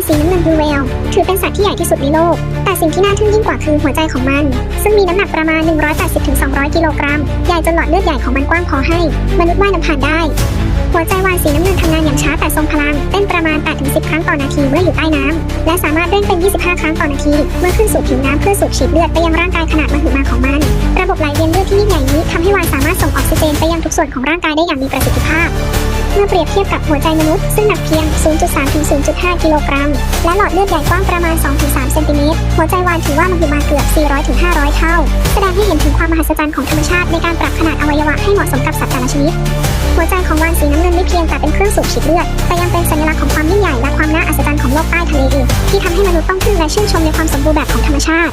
านสีน้ำเงินบลูเวลถือเป็นสัตว์ที่ใหญ่ที่สุดในโลก แต่สิ่งที่น่าทึ่งยิ่งกว่าคือหัวใจของมัน ซึ่งมีน้ำหนักประมาณ 180-200 กิโลกรัม ใหญ่จนหลอดเลือดใหญ่ของมันกว้างพอให้ มนุษย์ว่ายน้ำผ่านได้ หัวใจวานสีน้ำเงินทำงานอย่างช้าแต่ทรงพลัง เต้นประมาณ 8-10 ครั้งต่อนาทีเมื่ออยู่ใต้น้ำ และสามารถเร่งเป็น 25 ครั้งต่อนาที เมื่อขึ้นสู่ผิวน้ำเพื่อสูบฉีดเลือดไปยังร่างกายขนาดมหึมาของมัน ระบบไหลเวียนเลือดที่ยิ่งใหญ่นี้ทำให้วานสามารถส่งออกซิเจนไปยังทุกส่วนของร่างกายได้อย่างมีประสิทธิภาพ มื่อเปรียบเทียบกับหัวใจมนุษย์ซึ่งหนักเพียง 0.3 ถึง 0.5 กิโลกรัม และหลอดเลือดใหญ่กว้างประมาณ2ถึง3เซนติเมตร หัวใจวานถือว่ามหึมาเกือบ 400 ถึง 500 เท่า แสดงให้เห็นถึงความมหัศจรรย์ของธรรมชาติในการปรับขนาดอวัยวะให้เหมาะสมกับสัตว์แต่ละชนิด หัวใจของวานสีน้ำเงินไม่เพียงแต่เป็นเครื่องสูบฉีดเลือด แต่ยังเป็นสัญลักษณ์ของความยิ่งใหญ่และความน่าอัศจรรย์ของโลกใต้ทะเลอีกที่ทำให้มนุษย์ต้องทึ่งและชื่นชมในความสมบูรณ์แบบของธรรมชาติ